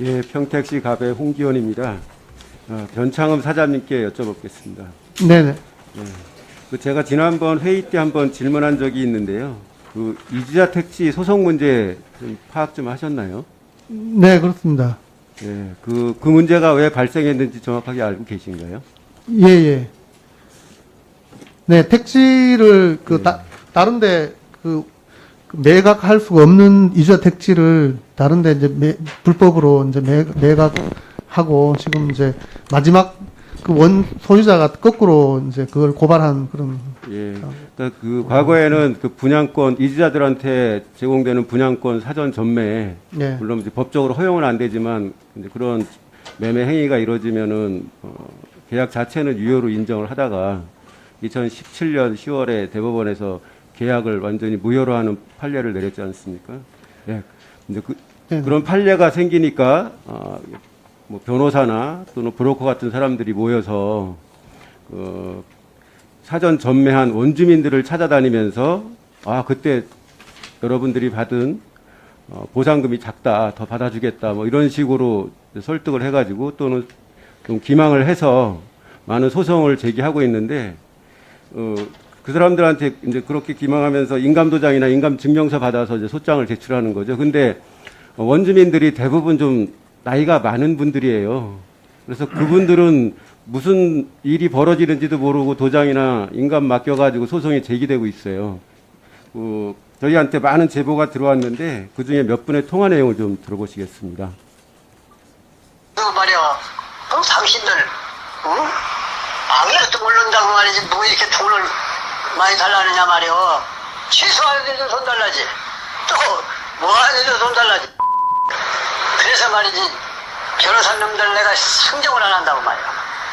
예, 평택시 갑의 홍기원입니다. 어, 변창흠 사장님께 여쭤보겠습니다. 네네. 그 제가 지난번 회의 때 한번 질문한 적이 있는데요. 그 이주자 택지 소송 문제 좀 파악 좀 하셨나요? 네, 그렇습니다. 예, 그, 그 문제가 왜 발생했는지 정확하게 알고 계신가요? 예, 예. 네, 택지를 그 네. 따, 다른데 그 매각할 수가 없는 이주자 택지를 다른데 이제 매, 불법으로 이제 매, 매각하고 지금 이제 마지막 그 원 소유자가 거꾸로 이제 그걸 고발한 그런 예. 그러니까 그 과거에는 그 분양권 이주자들한테 제공되는 분양권 사전 전매 예. 물론 이제 법적으로 허용은 안 되지만 이제 그런 매매 행위가 이루어지면은 어, 계약 자체는 유효로 인정을 하다가 2017년 10월에 대법원에서 계약을 완전히 무효로 하는 판례를 내렸지 않습니까? 예. 이제 그, 네. 그런 판례가 생기니까 어, 뭐 변호사나 또는 브로커 같은 사람들이 모여서 그 사전 전매한 원주민들을 찾아다니면서 아 그때 여러분들이 받은 어, 보상금이 작다 더 받아주겠다 뭐 이런 식으로 설득을 해가지고 또는 좀 기망을 해서 많은 소송을 제기하고 있는데 어, 그 사람들한테 이제 그렇게 기망하면서 인감도장이나 인감증명서 받아서 이제 소장을 제출하는 거죠. 근데 어, 원주민들이 대부분 좀 나이가 많은 분들이에요. 그래서 그분들은 무슨 일이 벌어지는지도 모르고 도장이나 인감 맡겨가지고 소송이 제기되고 있어요. 어, 저희한테 많은 제보가 들어왔는데 그 중에 몇 분의 통화 내용을 좀 들어보시겠습니다. 그 말이야, 어? 당신들, 어? 아무것도 모른다고 말이지, 뭐 이렇게 돈을 많이 달라느냐 말이야. 취소하는데도 돈 달라지. 또, 뭐 하는데도 돈 달라지. 그래서 말이지, 변호사 놈들 내가 상정을 안 한다고 말이야.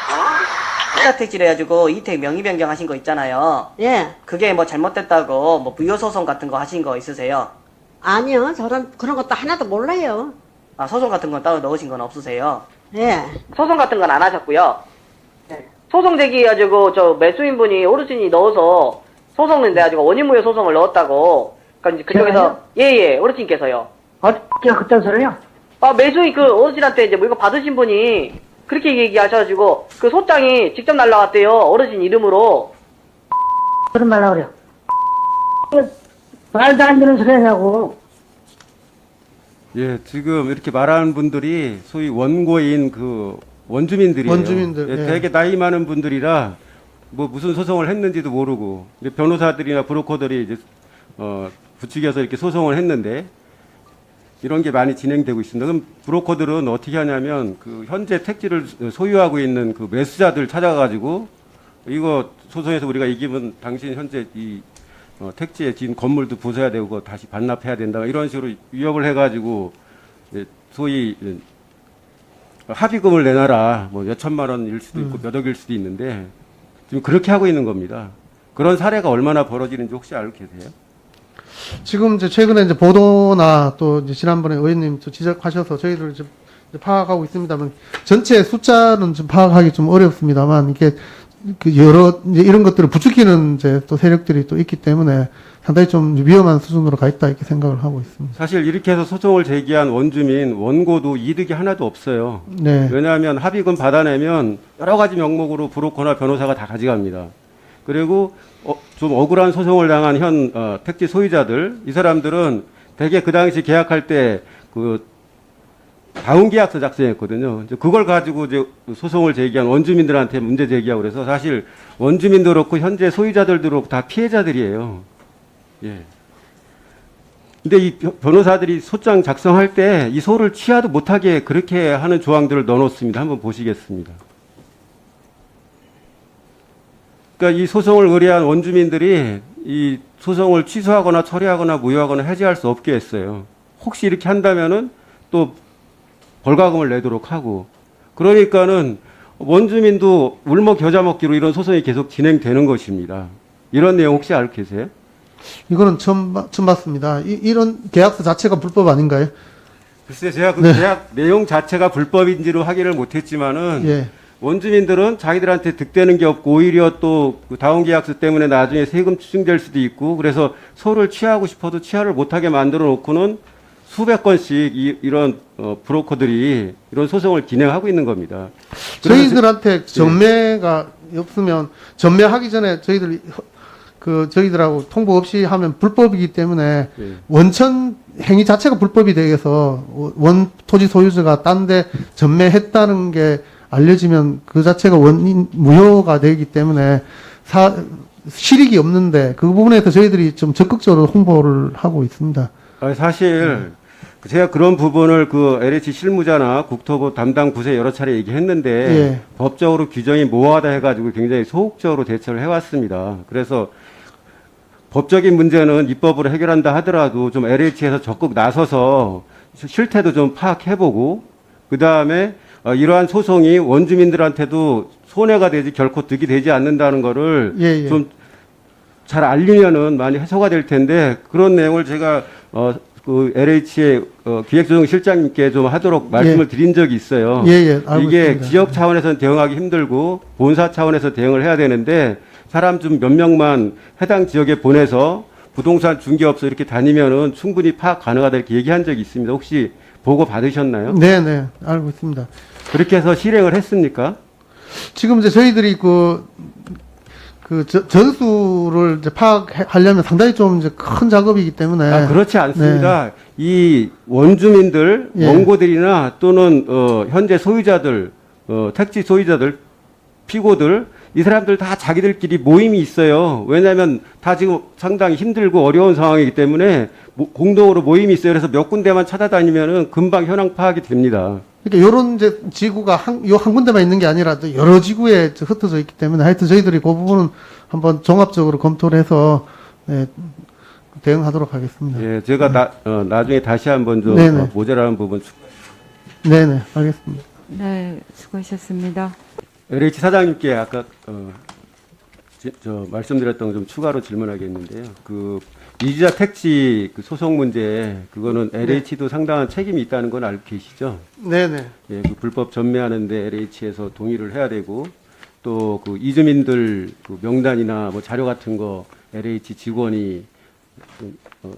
응? 이자 택지를 해가지고 이택 명의 변경하신 거 있잖아요. 예. 그게 뭐 잘못됐다고 뭐 부요 소송 같은 거 하신 거 있으세요? 아니요. 저런 그런 것도 하나도 몰라요. 아 소송 같은 건 따로 넣으신 건 없으세요? 예. 소송 같은 건 안 하셨고요. 소송 제기해가지고 저 매수인분이 어르신이 넣어서 소송을 내가지고 원인무효 소송을 넣었다고. 그러니까 이제 그쪽에서 예예 어르신께서요. 어떻게 그딴 소리요? 아 매수인 그 어르신한테 이제 물건 받으신 분이 그렇게 얘기하셔가지고 그 소장이 직접 날라왔대요 어르신 이름으로. 그런 말라 그래요. 그 말도 안 되는 소리 하냐고. 예, 지금 이렇게 말하는 분들이 소위 원고인 그 원주민들이에요. 원주민들, 예, 예. 되게 나이 많은 분들이라 뭐 무슨 소송을 했는지도 모르고 이제 변호사들이나 브로커들이 이제 어, 부추겨서 이렇게 소송을 했는데 이런 게 많이 진행되고 있습니다. 그럼 브로커들은 어떻게 하냐면 그 현재 택지를 소유하고 있는 그 매수자들 찾아가지고 이거 소송에서 우리가 이기면 당신 현재 이 어, 택지에 지은 건물도 부숴야 되고 다시 반납해야 된다 이런 식으로 위협을 해가지고 소위 예, 합의금을 내놔라 뭐 몇 천만 원일 수도 있고 몇 억일 수도 있는데 지금 그렇게 하고 있는 겁니다. 그런 사례가 얼마나 벌어지는지 혹시 알고 계세요? 지금 이제 최근에 이제 보도나 또 이제 지난번에 의원님 또 지적하셔서 저희들 이제 이제 파악하고 있습니다만 전체 숫자는 좀 파악하기 좀 어렵습니다만 이게 그 여러 이제 이런 것들을 부추기는 이제 또 세력들이 또 있기 때문에 상당히 좀 위험한 수준으로 가 있다 이렇게 생각을 하고 있습니다. 사실 이렇게 해서 소송을 제기한 원주민 원고도 이득이 하나도 없어요. 네. 왜냐하면 합의금 받아내면 여러 가지 명목으로 브로커나 변호사가 다 가져갑니다. 그리고 어, 좀 억울한 소송을 당한 현 어, 택지 소유자들 이 사람들은 대개 그 당시 계약할 때그 다운 계약서 작성했거든요. 이제 그걸 가지고 이제 소송을 제기한 원주민들한테 문제 제기하고 그래서 사실 원주민도 그렇고 현재 소유자들도 그렇고 다 피해자들이에요. 예. 근데 이 변- 변호사들이 소장 작성할 때 이 소를 취하도 못하게 그렇게 하는 조항들을 넣어놓습니다. 한번 보시겠습니다. 그러니까 이 소송을 의뢰한 원주민들이 이 소송을 취소하거나 처리하거나 무효하거나 해지할 수 없게 했어요. 혹시 이렇게 한다면은 또 벌과금을 내도록 하고 그러니까는 원주민도 울먹 겨자 먹기로 이런 소송이 계속 진행되는 것입니다. 이런 내용 혹시 알고 계세요? 이거는 처음 봐- 처음 봤습니다. 이, 이런 계약서 자체가 불법 아닌가요? 글쎄 제가 그 네. 계약 내용 자체가 불법인지로 확인을 못했지만은 예. 원주민들은 자기들한테 득되는 게 없고 오히려 또 그 다운 계약서 때문에 나중에 세금 추징될 수도 있고 그래서 소를 취하고 싶어도 취하를 못하게 만들어 놓고는 수백 건씩 이, 이런 어, 브로커들이 이런 소송을 진행하고 있는 겁니다. 저희들한테 전매가 없으면 전매하기 전에 저희들이 허- 그 저희들하고 통보 없이 하면 불법이기 때문에 예. 원천 행위 자체가 불법이 되어서 원 토지 소유자가 딴 데 전매했다는 게 알려지면 그 자체가 원인 무효가 되기 때문에 사 실익이 없는데 그 부분에서 저희들이 좀 적극적으로 홍보를 하고 있습니다. 아니, 사실 제가 그런 부분을 그 LH 실무자나 국토부 담당 부서에 여러 차례 얘기했는데 예. 법적으로 규정이 모호하다 해가지고 굉장히 소극적으로 대처를 해왔습니다. 그래서 법적인 문제는 입법으로 해결한다 하더라도 좀 LH에서 적극 나서서 실태도 좀 파악해보고 그 다음에 어, 이러한 소송이 원주민들한테도 손해가 되지 결코 득이 되지 않는다는 거를 예, 예. 좀잘 알리면은 많이 해소가 될 텐데 그런 내용을 제가 어, 그 LH의 어, 기획조정실장님께 좀 하도록 말씀을 드린 적이 있어요. 예, 예, 이게 있습니다. 지역 차원에서는 대응하기 힘들고 본사 차원에서 대응을 해야 되는데 사람 좀 몇 명만 해당 지역에 보내서 부동산 중개업소 이렇게 다니면은 충분히 파악 가능하다 이렇게 얘기한 적이 있습니다. 혹시 보고 받으셨나요? 네, 네, 알고 있습니다. 그렇게 해서 실행을 했습니까? 지금 이제 저희들이 그, 그 저- 전수를 이제 파악하려면 상당히 좀 이제 큰 작업이기 때문에. 아, 그렇지 않습니다. 이 원주민들, 예. 원고들이나 또는 어, 현재 소유자들, 어, 택지 소유자들, 피고들 이 사람들 다 자기들끼리 모임이 있어요. 왜냐하면 다 지금 상당히 힘들고 어려운 상황이기 때문에 모- 공동으로 모임이 있어요. 그래서 몇 군데만 찾아다니면은 금방 현황 파악이 됩니다. 그러니까 요런 이제 지구가 한, 요 한 군데만 있는 게 아니라 또 여러 지구에 흩어져 있기 때문에 하여튼 저희들이 그 부분은 한번 종합적으로 검토를 해서 네, 대응하도록 하겠습니다. 예, 제가 나, 어, 나중에 다시 한번 좀 네네. 어, 모자라는 부분 네네, 알겠습니다. 네, 수고하셨습니다. LH 사장님께 아까 어, 지- 저 말씀드렸던 거좀 추가로 질문하겠는데요. 그 이주자 택지 그 소송 문제 그거는 LH도 상당한 책임이 있다는 건 알고 계시죠? 네네. 예, 그 불법 전매하는데 LH에서 동의를 해야 되고 또 그 이주민들 그 명단이나 뭐 자료 같은 거 LH 직원이 좀, 어,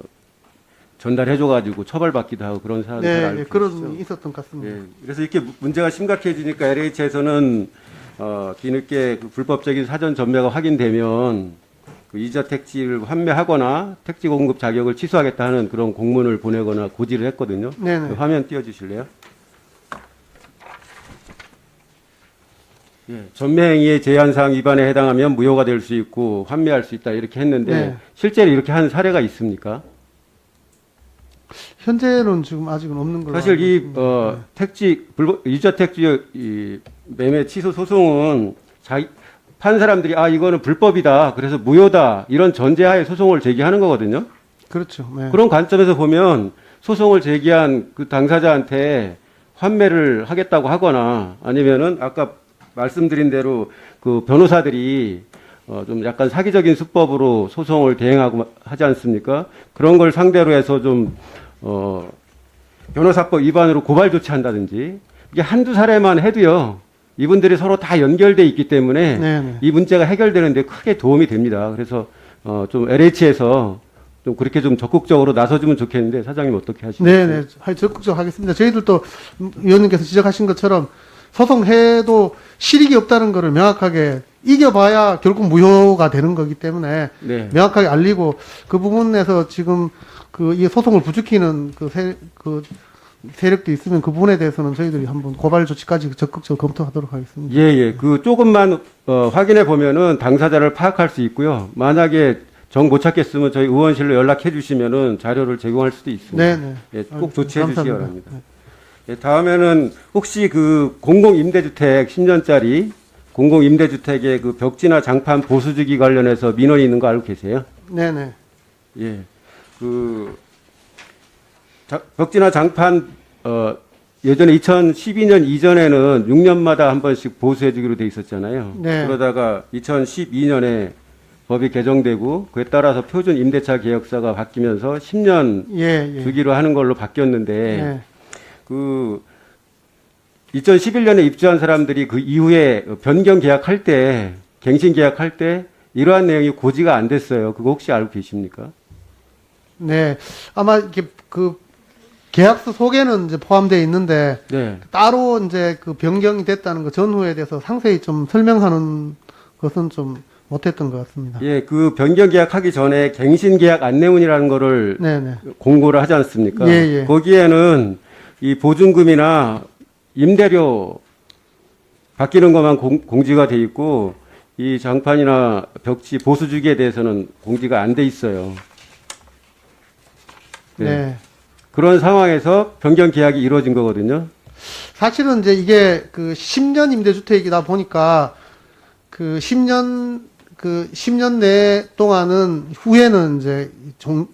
전달해줘가지고 처벌받기도 하고 그런 사안을 잘 네, 알고 네, 계시죠? 그런 일이 있었던 것 같습니다. 예, 그래서 이렇게 무- 문제가 심각해지니까 LH에서는 어, 뒤늦게 그 불법적인 사전 전매가 확인되면 그 이자 택지를 환매하거나 택지 공급 자격을 취소하겠다 하는 그런 공문을 보내거나 고지를 했거든요. 네네. 그 화면 띄워주실래요? 예, 전매행위의 제한사항 위반에 해당하면 무효가 될 수 있고 환매할 수 있다 이렇게 했는데 네. 실제로 이렇게 하는 사례가 있습니까? 현재는 지금 아직은 없는 걸로. 사실 이. 어, 택지 불법 이자 택지 이 매매 취소 소송은 자기 판 사람들이 아 이거는 불법이다 그래서 무효다 이런 전제하에 소송을 제기하는 거거든요. 그렇죠. 네. 그런 관점에서 보면 소송을 제기한 그 당사자한테 환매를 하겠다고 하거나 아니면은 아까 말씀드린 대로 그 변호사들이 어 좀 약간 사기적인 수법으로 소송을 대행하고 하지 않습니까? 그런 걸 상대로 해서 좀 어, 변호사법 위반으로 고발 조치한다든지 이게 한두 사례만 해도요. 이분들이 서로 다 연결돼 있기 때문에 네네. 이 문제가 해결되는데 크게 도움이 됩니다. 그래서 어, 좀 LH에서 좀 그렇게 좀 적극적으로 나서주면 좋겠는데 사장님 어떻게 하시나요? 네네. 하 적극적으로 하겠습니다. 저희들도 의원님께서 지적하신 것처럼 소송해도 실익이 없다는 것을 명확하게 이겨봐야 결국 무효가 되는 거기 때문에 네. 명확하게 알리고 그 부분에서 지금 그 이 소송을 부추기는 그, 세, 그 세력도 있으면 그 부분에 대해서는 저희들이 한번 고발 조치까지 적극적으로 검토하도록 하겠습니다. 예, 예. 그 조금만 어, 확인해 보면은 당사자를 파악할 수 있고요. 만약에 정 못 찾겠으면 저희 의원실로 연락해 주시면은 자료를 제공할 수도 있습니다. 네 네. 예, 꼭. 조치해 주시기. 바랍니다. 예, 다음에는 혹시 그 공공 임대주택 10년짜리 공공 임대주택의 그 벽지나 장판 보수주기 관련해서 민원이 있는 거 알고 계세요? 네네. 예. 그 자- 벽지나 장판 어 예전에 2012년 이전에는 6년마다 한 번씩 보수해 주기로 돼 있었잖아요. 네. 그러다가 2012년에 법이 개정되고 그에 따라서 표준 임대차 계약서가 바뀌면서 10년 예, 예. 주기로 하는 걸로 바뀌었는데 네. 그 2011년에 입주한 사람들이 그 이후에 변경 계약할 때 갱신 계약할 때 이러한 내용이 고지가 안 됐어요. 그거 혹시 알고 계십니까? 네. 아마 이렇게 그 계약서 속에는 이제 포함되어 있는데 네. 따로 이제 그 변경이 됐다는 거 전후에 대해서 상세히 좀 설명하는 것은 좀 못했던 것 같습니다. 예, 그 변경 계약하기 전에 갱신 계약 안내문이라는 거를 네네. 공고를 하지 않습니까? 예, 예. 거기에는 이 보증금이나 임대료 바뀌는 것만 공, 공지가 돼 있고 이 장판이나 벽지 보수 주기에 대해서는 공지가 안 돼 있어요. 네. 네. 그런 상황에서 변경 계약이 이루어진 거거든요. 사실은 이제 이게 그 10년 임대주택이다 보니까 그 10년 그 10년 내 동안은 후에는 이제 종,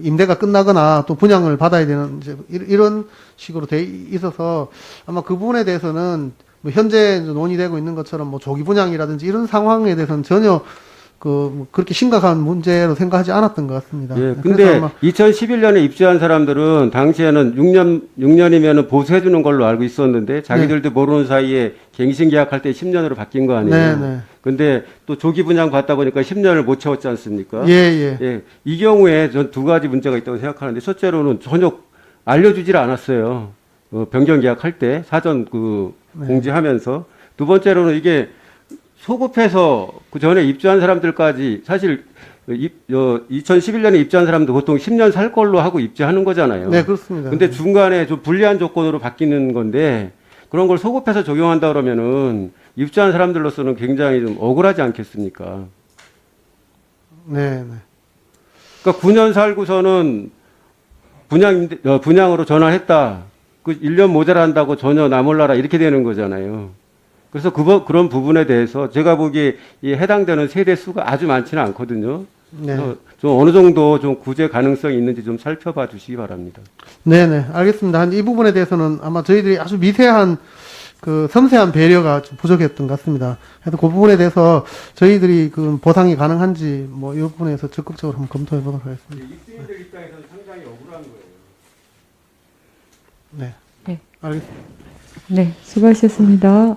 임대가 끝나거나 또 분양을 받아야 되는 이제 이- 이런 식으로 돼 있어서 아마 그 부분에 대해서는 뭐 현재 논의되고 있는 것처럼 뭐 조기 분양이라든지 이런 상황에 대해서는 전혀 그뭐 그렇게 심각한 문제로 생각하지 않았던 것 같습니다. 예, 근데 아마 2011년에 입주한 사람들은 당시에는 6년, 6년이면 보수해 주는 걸로 알고 있었는데 자기들도 모르는 사이에 갱신 계약할 때 10년으로 바뀐 거 아니에요. 네, 네. 근데 또 조기 분양 받다 보니까 10년을 못 채웠지 않습니까? 예, 예. 예, 이 경우에 전 두 가지 문제가 있다고 생각하는데 첫째로는 전혀 알려주질 않았어요. 어, 변경 계약할 때 사전 그 네. 공지하면서 두 번째로는 이게 소급해서 그 전에 입주한 사람들까지 사실 입, 어, 2011년에 입주한 사람도 보통 10년 살 걸로 하고 입주하는 거잖아요. 네, 그렇습니다. 근데 중간에 좀 불리한 조건으로 바뀌는 건데 그런 걸 소급해서 적용한다 그러면은 입주한 사람들로서는 굉장히 좀 억울하지 않겠습니까? 네, 네. 그러니까 9년 살고서는 분양 어, 분양으로 전환했다. 그 1년 모자란다고 전혀 나몰라라 이렇게 되는 거잖아요. 그래서 그 부- 그런 부분에 대해서 제가 보기에 이 해당되는 세대 수가 아주 많지는 않거든요. 네. 그래서 좀 어느 정도 좀 구제 가능성이 있는지 좀 살펴봐 주시기 바랍니다. 네네, 알겠습니다. 한 이 부분에 대해서는 아마 저희들이 아주 미세한 그 섬세한 배려가 좀 부족했던 것 같습니다. 그래서 그 부분에 대해서 저희들이 그 보상이 가능한지 뭐 이 부분에서 적극적으로 한번 검토해 보도록 하겠습니다. 입주민들 입장에서는 상당히 억울한 거예요. 네. 네. 알겠습니다. 네, 수고하셨습니다.